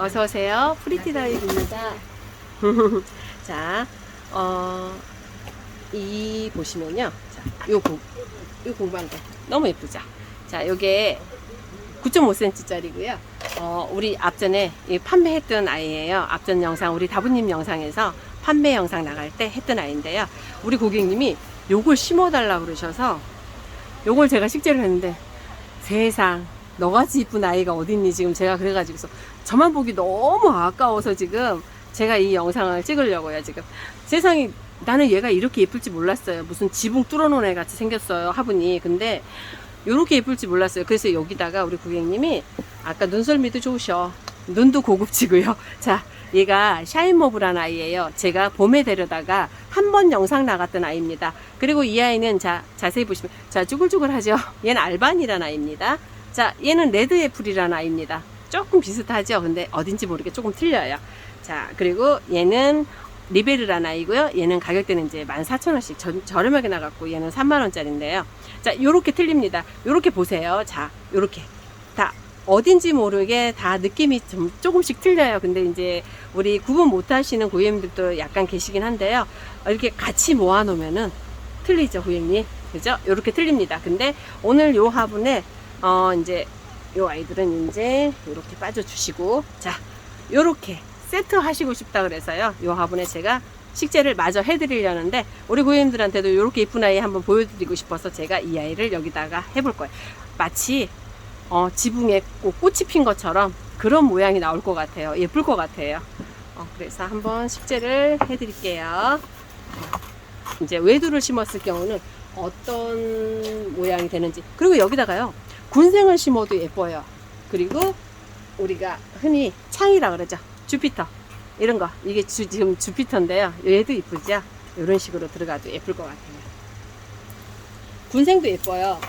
어서 오세요. 프리티다입니다. 자, 어, 이 보시면요. 자, 요 공, 요 공방대 너무 예쁘죠? 자, 요게 9.5cm짜리고요. 어, 우리 앞전에 이 판매했던 아이예요. 앞전 영상 우리 다부님 영상에서 판매 영상 나갈 때 했던 아이인데요. 우리 고객님이 요걸 심어달라 그러셔서 요걸 제가 식재를 했는데 세상 너같이 이쁜 아이가 어딨니 지금 제가 그래가지고서 저만 보기 너무 아까워서 지금 제가 이 영상을 찍으려고요 지금. 세상에 나는 얘가 이렇게 예쁠지 몰랐어요. 무슨 지붕 뚫어놓은 애 같이 생겼어요 화분이. 근데 이렇게 예쁠지 몰랐어요. 그래서 여기다가 우리 고객님이 아까 눈썰미도 좋으셔. 눈도 고급지고요. 자 얘가 샤인머브라는 아이예요. 제가 봄에 데려다가 한 번 영상 나갔던 아이입니다. 그리고 이 아이는 자 자세히 보시면 자 쭈글쭈글하죠? 얘는 알반이라는 아이입니다. 자 얘는 레드 애플이라는 아이입니다 조금 비슷하죠? 근데 어딘지 모르게 조금 틀려요. 자 그리고 얘는 리베르라는 아이고요. 얘는 가격대는 이제 14,000원씩 전, 저렴하게 나갔고 얘는 3만원짜리인데요. 자 요렇게 틀립니다. 요렇게 보세요. 자 요렇게. 다 어딘지 모르게 다 느낌이 좀 조금씩 틀려요. 근데 이제 우리 구분 못 하시는 고객님들도 약간 계시긴 한데요. 이렇게 같이 모아 놓으면은 틀리죠 고객님. 그죠? 요렇게 틀립니다. 근데 오늘 요 화분에 어 이제 요 아이들은 이제 요렇게 빠져 주시고 자 요렇게 세트 하시고 싶다 그래서요. 요 화분에 제가 식재를 마저 해드리려는데 우리 고객님들한테도 요렇게 이쁜 아이 한번 보여드리고 싶어서 제가 이 아이를 여기다가 해볼 거예요. 마치 어, 지붕에 꼭 꽃이 핀 것처럼 그런 모양이 나올 것 같아요. 예쁠 것 같아요. 어, 그래서 한번 식재를 해드릴게요. 이제 외두를 심었을 경우는 어떤 모양이 되는지 그리고 여기다가요 군생을 심어도 예뻐요. 그리고 우리가 흔히 창이라 그러죠. 주피터. 이런 거. 이게 주- 지금 주피터인데요. 얘도 이쁘죠? 이런 식으로 들어가도 예쁠 것 같아요. 군생도 예뻐요.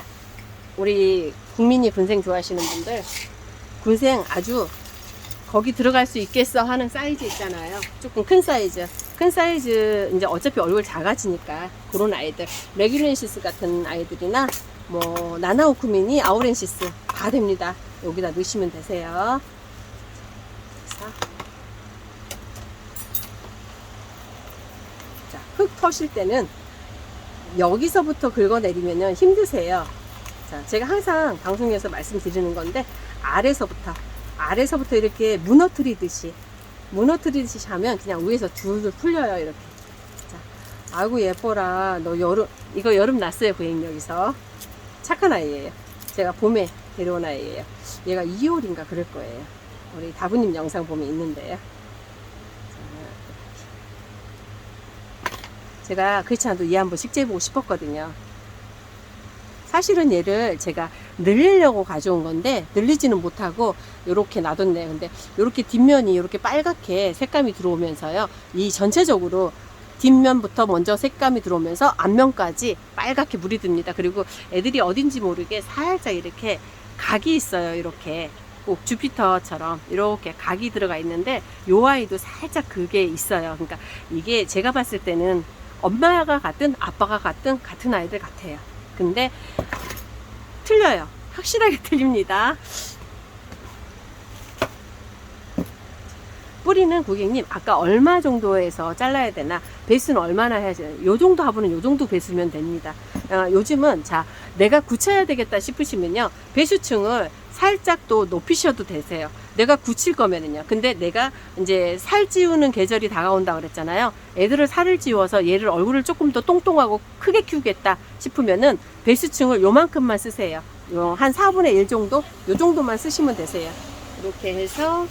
우리 국민이 군생 좋아하시는 분들 군생 아주 거기 들어갈 수 있겠어 하는 사이즈 있잖아요. 조금 큰 사이즈. 큰 사이즈 이제 어차피 얼굴 작아지니까 그런 아이들 레귤렌시스 같은 아이들이나 뭐 나나오쿠미니 아우렌시스 다 됩니다. 여기다 넣으시면 되세요. 자, 흙 터실 때는 여기서부터 긁어내리면 힘드세요. 자, 제가 항상 방송에서 말씀드리는 건데 아래서부터 아래서부터 이렇게 무너뜨리듯이 무너뜨리듯이 하면 그냥 위에서 줄줄 풀려요 이렇게. 자, 아이고 예뻐라. 너 여름 이거 여름 났어요 고객님 여기서 착한 아이예요. 제가 봄에 데려온 아이예요. 얘가 2월인가 그럴 거예요. 우리 다부님 영상 보면 있는데요. 자, 제가 그렇지 않아도 얘 한번 식재해보고 싶었거든요. 사실은 얘를 제가 늘리려고 가져온 건데 늘리지는 못하고 이렇게 놔뒀네요. 근데 이렇게 뒷면이 이렇게 빨갛게 색감이 들어오면서요. 이 전체적으로 뒷면부터 먼저 색감이 들어오면서 앞면까지 빨갛게 물이 듭니다. 그리고 애들이 어딘지 모르게 살짝 이렇게 각이 있어요. 이렇게 꼭 주피터처럼 이렇게 각이 들어가 있는데 요 아이도 살짝 그게 있어요. 그러니까 이게 제가 봤을 때는 엄마가 같든 아빠가 같든 같은 아이들 같아요. 근데 틀려요. 확실하게 틀립니다. 뿌리는 고객님 아까 얼마 정도에서 잘라야 되나 배수는 얼마나 해야 되나 요 정도 화분은 요 정도 배수면 됩니다. 어, 요즘은 자 내가 굳혀야 되겠다 싶으시면요 배수층을 살짝 또 높이셔도 되세요. 내가 굳힐 거면은요. 근데 내가 이제 살 찌우는 계절이 다가온다 그랬잖아요. 애들을 살을 찌워서 얘를 얼굴을 조금 더 똥똥하고 크게 키우겠다 싶으면은 배수층을 요만큼만 쓰세요. 요한 4분의 1 정도? 요 정도만 쓰시면 되세요. 이렇게 해서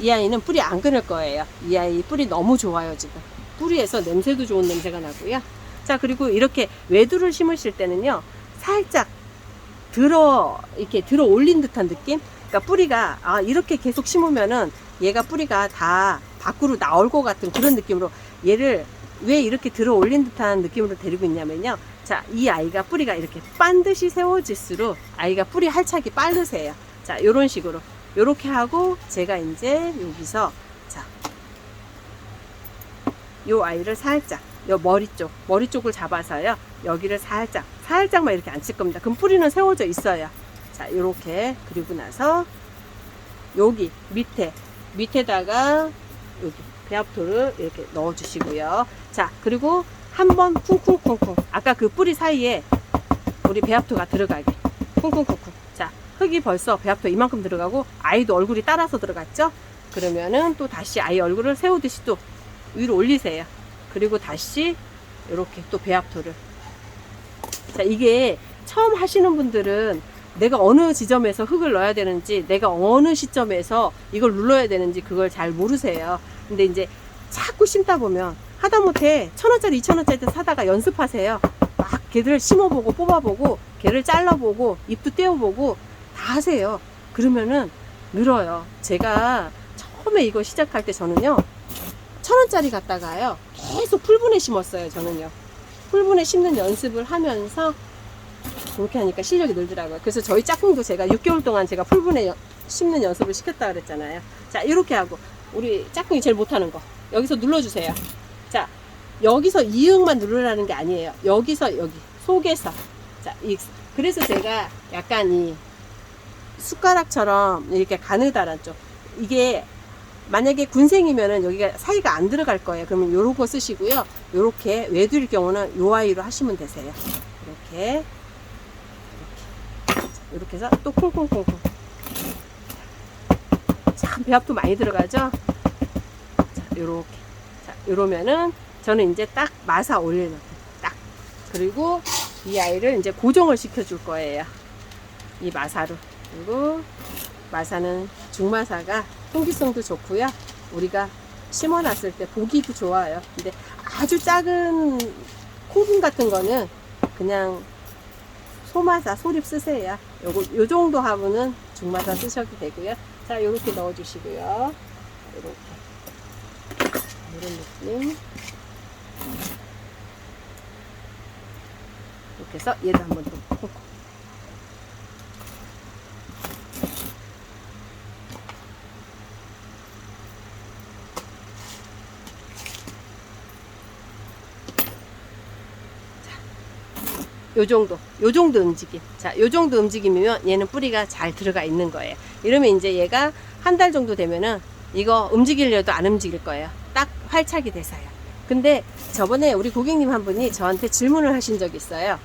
이 아이는 뿌리 안 끊을 거예요. 이 아이 뿌리 너무 좋아요, 지금. 뿌리에서 냄새도 좋은 냄새가 나고요. 자, 그리고 이렇게 외두를 심으실 때는요, 살짝 들어, 이렇게 들어 올린 듯한 느낌? 그러니까 뿌리가, 아, 이렇게 계속 심으면은 얘가 뿌리가 다 밖으로 나올 것 같은 그런 느낌으로 얘를 왜 이렇게 들어 올린 듯한 느낌으로 데리고 있냐면요. 자, 이 아이가 뿌리가 이렇게 반드시 세워질수록 아이가 뿌리 할착이 빠르세요. 자, 요런 식으로. 요렇게 하고 제가 이제 여기서 자, 요 아이를 살짝 요 머리 쪽 머리 쪽을 잡아서요 여기를 살짝 살짝만 이렇게 앉힐 겁니다 그럼 뿌리는 세워져 있어요 자 요렇게 그리고 나서 여기 밑에 밑에다가 여기 배합토를 이렇게 넣어주시고요. 자, 그리고 한번 쿵쿵쿵쿵. 아까 그 뿌리 사이에 우리 배합토가 들어가게. 쿵쿵쿵쿵. 자, 흙이 벌써 배합토 이만큼 들어가고 아이도 얼굴이 따라서 들어갔죠? 그러면은 또 다시 아이 얼굴을 세우듯이 또 위로 올리세요. 그리고 다시 이렇게 또 배합토를. 자, 이게 처음 하시는 분들은 내가 어느 지점에서 흙을 넣어야 되는지, 내가 어느 시점에서 이걸 눌러야 되는지 그걸 잘 모르세요. 근데 이제 자꾸 심다 보면 하다못해 천 원짜리, 이천 원짜리 사다가 연습하세요. 막 개들 심어보고 뽑아보고 개를 잘라보고 잎도 떼어보고 다 하세요. 그러면은 늘어요. 제가 처음에 이거 시작할 때 저는요 천 원짜리 갖다가요 계속 풀분에 심었어요. 저는요 풀분에 심는 연습을 하면서 그렇게 하니까 실력이 늘더라고요. 그래서 저희 짝꿍도 제가 6개월 동안 제가 풀분에 여- 심는 연습을 시켰다 그랬잖아요. 자, 이렇게 하고 우리 짝꿍이 제일 못하는 거 여기서 눌러주세요. 자, 여기서 이응만 누르라는 게 아니에요. 여기서 여기 속에서 자, 이 그래서 제가 약간 이 숟가락처럼 이렇게 가느다란 쪽 이게 만약에 군생이면은 여기가 사이가 안 들어갈 거예요. 그러면 거 쓰시고요. 요렇게 외두일 경우는 요 아이로 하시면 되세요. 이렇게 이렇게 이렇게 해서 또 콩콩콩콩 참 배합도 많이 들어가죠. 자, 요렇게 자, 요러면은 저는 이제 딱 마사 올려놓고 딱 그리고 이 아이를 이제 고정을 시켜줄 거예요. 이 마사로 그리고 마사는 중마사가 통기성도 좋고요. 우리가 심어놨을 때 보기도 좋아요. 근데 아주 작은 콩분 같은 거는 그냥 소마사, 소립 쓰세요. 요거, 요 정도 하고는 중마사 쓰셔도 되고요. 자, 요렇게 넣어 주시고요. 요렇게. 이런 느낌. 이렇게 해서 얘도 한번 더 콩콩. 요 정도, 요 정도 움직임. 자, 요 정도 움직임이면 얘는 뿌리가 잘 들어가 있는 거예요. 이러면 이제 얘가 한 달 정도 되면은 이거 움직이려도 안 움직일 거예요. 딱 활착이 돼서요. 근데 저번에 우리 고객님 한 분이 저한테 질문을 하신 적이 있어요.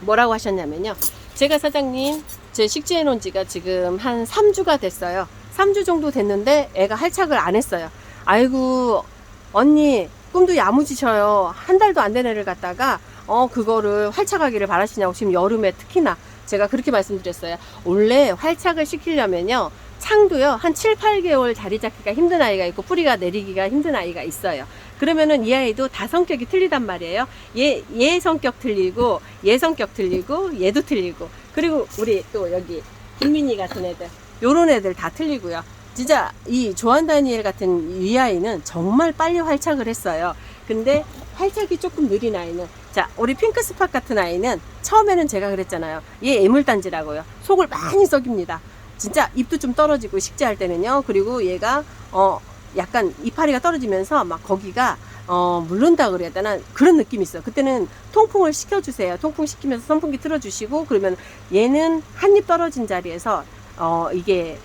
뭐라고 하셨냐면요. 제가 사장님, 제 식재해 놓은 지가 지금 한 3주가 됐어요. 3주 정도 됐는데 애가 할착을 안 했어요. 아이고, 언니, 꿈도 야무지셔요. 한 달도 안 된 애를 갖다가, 어, 그거를 활착하기를 바라시냐고, 지금 여름에 특히나. 제가 그렇게 말씀드렸어요. 원래 활착을 시키려면요. 창도요, 한 7, 8개월 자리 잡기가 힘든 아이가 있고, 뿌리가 내리기가 힘든 아이가 있어요. 그러면은 이 아이도 다 성격이 틀리단 말이에요. 얘, 얘 성격 틀리고, 얘 성격 틀리고, 얘도 틀리고. 그리고 우리 또 여기 김민희 같은 애들, 요런 애들 다 틀리고요. 진짜 이 조한 다니엘 같은 이 아이는 정말 빨리 활착을 했어요. 근데 활착이 조금 느린 아이는 자 우리 핑크 스팟 같은 아이는 처음에는 제가 그랬잖아요. 얘 애물단지라고요. 속을 많이 썩입니다. 진짜 입도 좀 떨어지고 식재할 때는요. 그리고 얘가 어 약간 이파리가 떨어지면서 막 거기가 어 물른다 그래야 되나 그런 느낌이 있어요. 그때는 통풍을 시켜주세요. 통풍 시키면서 선풍기 틀어주시고 그러면 얘는 한 입 떨어진 자리에서 어 이게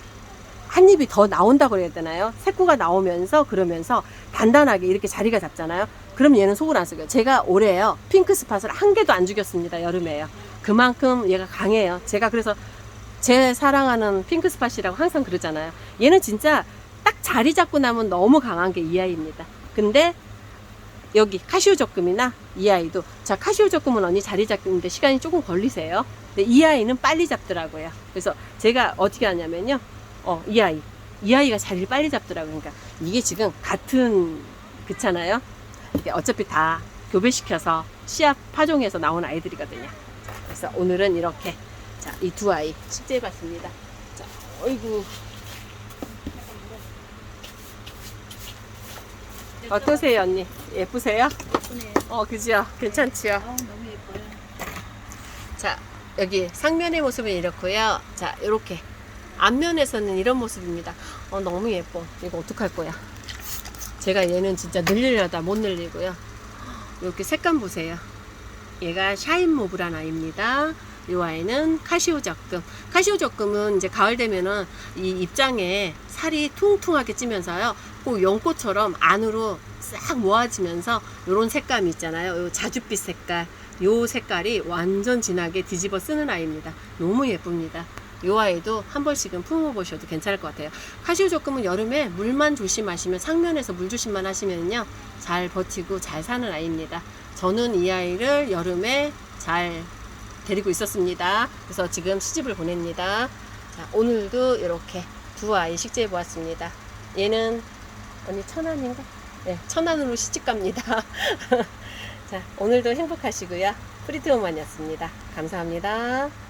한 입이 더 나온다고 그래야 되나요? 새꾸가 나오면서 그러면서 단단하게 이렇게 자리가 잡잖아요. 그럼 얘는 속을 안 썩여요. 제가 올해요. 핑크 스팟을 한 개도 안 죽였습니다. 여름에요. 그만큼 얘가 강해요. 제가 그래서 제 사랑하는 핑크 스팟이라고 항상 그러잖아요. 얘는 진짜 딱 자리 잡고 나면 너무 강한 게 이 아이입니다. 근데 여기 카시오 적금이나 이 아이도 자 카시오 적금은 언니 자리 잡는데 시간이 조금 걸리세요. 근데 이 아이는 빨리 잡더라고요. 그래서 제가 어떻게 하냐면요. 어, 이 아이. 이 아이가 자리를 빨리 잡더라고요. 그러니까 이게 지금 같은 그렇잖아요. 이게 어차피 다 교배시켜서 씨앗 파종해서 나온 아이들이거든요. 자, 그래서 오늘은 이렇게 자, 이 두 아이 식재해 봤습니다. 자, 어이구. 어떠세요, 언니? 예쁘세요? 예쁘네요. 어, 그지요? 괜찮지요? 아, 너무 예뻐요. 자, 여기 상면의 모습은 이렇고요. 자, 이렇게 앞면에서는 이런 모습입니다. 어, 너무 예뻐. 이거 어떡할 거야? 제가 얘는 진짜 늘리려다 못 늘리고요. 이렇게 색감 보세요. 얘가 샤인 모브란 아이입니다. 이 아이는 카시오 적금. 카시오 적금은 이제 가을 되면은 이 입장에 살이 퉁퉁하게 찌면서요. 꼭 연꽃처럼 안으로 싹 모아지면서 요런 색감이 있잖아요. 요 자줏빛 색깔. 요 색깔이 완전 진하게 뒤집어 쓰는 아이입니다. 너무 예쁩니다. 요 아이도 한 번씩은 품어보셔도 괜찮을 것 같아요. 카시오 적금은 여름에 물만 조심하시면 상면에서 물 조심만 하시면요 잘 버티고 잘 사는 아이입니다. 저는 이 아이를 여름에 잘 데리고 있었습니다. 그래서 지금 시집을 보냅니다. 자, 오늘도 이렇게 두 아이 식재해 보았습니다. 얘는 언니 천안인가? 네, 천안으로 시집 갑니다. 자, 오늘도 행복하시고요. 프리트홈만이었습니다. 감사합니다.